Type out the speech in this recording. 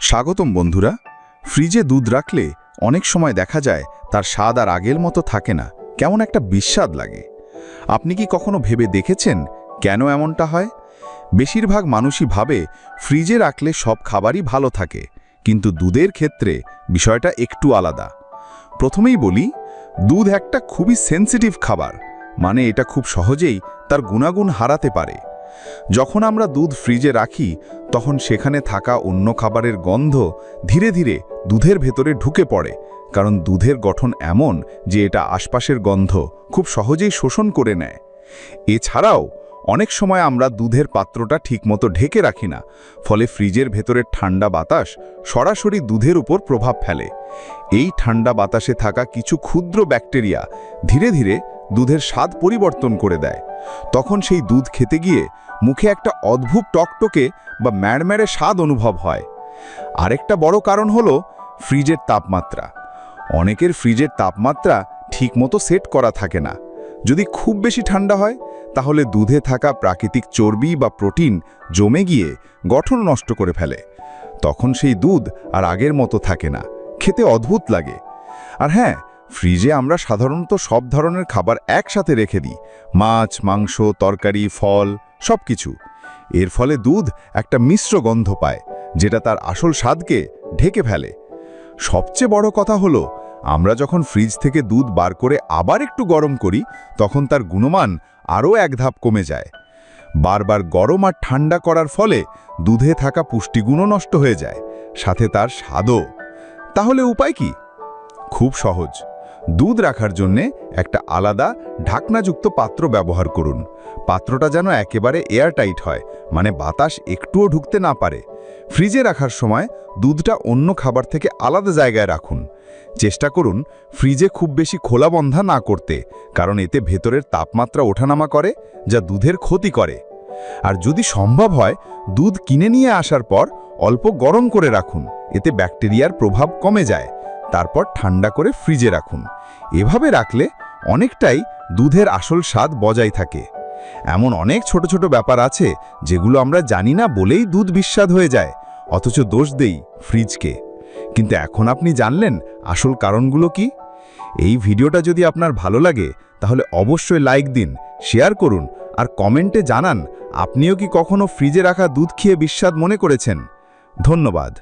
স্বাগতম বন্ধুরা। ফ্রিজে দুধ রাখলে অনেক সময় দেখা যায় তার স্বাদ আর আগের মতো থাকে না। কেমন একটা বিস্বাদ লাগে। আপনি কি কখনো ভেবে দেখেছেন কেন এমনটা হয়? বেশিরভাগ মানুষই ভাবে ফ্রিজে রাখলে সব খাবারই ভালো থাকে, কিন্তু দুধের ক্ষেত্রে বিষয়টা একটু আলাদা। প্রথমেই বলি, দুধ একটা খুবই সেন্সিটিভ খাবার মানে এটা খুব সহজেই তার গুণাগুণ হারাতে পারে। যখন আমরা দুধ ফ্রিজে রাখি, তখন সেখানে থাকা অন্য খাবারের গন্ধ ধীরে ধীরে দুধের ভেতরে ঢুকে পড়ে, কারণ দুধের গঠন এমন যে এটা আশপাশের গন্ধ খুব সহজেই শোষণ করে নেয়। এছাড়াও, অনেক সময় আমরা দুধের পাত্রটা ঠিকমতো ঢেকে রাখি না, ফলে ফ্রিজের ভেতরের ঠান্ডা বাতাস সরাসরি দুধের উপর প্রভাব ফেলে। এই ঠান্ডা বাতাসে থাকা কিছু ক্ষুদ্র ব্যাকটেরিয়া ধীরে ধীরে দুধের স্বাদ পরিবর্তন করে দেয়। তখন সেই দুধ খেতে গিয়ে মুখে একটা অদ্ভুত টকটকে বা ম্যাড়ম্যাড়ে স্বাদ অনুভব হয়। আরেকটা বড় কারণ হলো ফ্রিজের তাপমাত্রা। অনেকের ফ্রিজের তাপমাত্রা ঠিকমতো সেট করা থাকে না। যদি খুব বেশি ঠান্ডা হয়, তাহলে দুধে থাকা প্রাকৃতিক চর্বি বা প্রোটিন জমে গিয়ে গঠন নষ্ট করে ফেলে। তখন সেই দুধ আর আগের মতো থাকে না। খেতে অদ্ভুত লাগে। আর হ্যাঁ ফ্রিজে আমরা সাধারণত সব ধরনের খাবার একসাথে রেখে দিই। মাছ, মাংস, তরকারি, ফল সব কিছু এর ফলে দুধ একটা মিশ্র গন্ধ পায়, যেটা তার আসল স্বাদকে ঢেকে ফেলে। সবচেয়ে বড় কথা হলো, আমরা যখন ফ্রিজ থেকে দুধ বার করে আবার একটু গরম করি, তখন তার গুণমান আরও এক ধাপ কমে যায়। বারবার গরম আর ঠান্ডা করার ফলে দুধে থাকা পুষ্টিগুণও নষ্ট হয়ে যায়, সাথে তার স্বাদও। তাহলে উপায় কি? খুব সহজ। দুধ রাখার জন্যে একটা আলাদা ঢাকনাযুক্ত পাত্র ব্যবহার করুন। পাত্রটা যেন একেবারে এয়ারটাইট হয় মানে বাতাস একটুও ঢুকতে না পারে। ফ্রিজে রাখার সময় দুধটা অন্য খাবার থেকে আলাদা জায়গায় রাখুন। চেষ্টা করুন ফ্রিজে খুব বেশি খোলা বন্ধা না করতে, কারণ এতে ভেতরের তাপমাত্রা ওঠানামা করে, যা দুধের ক্ষতি করে। আর যদি সম্ভব হয়, দুধ কিনে নিয়ে আসার পর অল্প গরম করে রাখুন, এতে ব্যাকটেরিয়ার প্রভাব কমে যায়। তারপর ঠান্ডা করে ফ্রিজে রাখুন। এভাবে রাখলে অনেকটাই দুধের আসল স্বাদ বজায় থাকে। এমন অনেক ছোট ছোট ব্যাপার আছে যেগুলো আমরা জানি না বলেই দুধ বিস্বাদ হয়ে যায়, অথচ দোষ দেই ফ্রিজকে। কিন্তু এখন আপনি জানলেন আসল কারণগুলো কি? এই ভিডিওটা যদি আপনার ভালো লাগে, তাহলে অবশ্যই লাইক দিন, শেয়ার করুন, আর কমেন্টে জানান, আপনিও কি কখনো ফ্রিজে রাখা দুধ খেয়ে বিস্বাদ মনে করেছেন? ধন্যবাদ।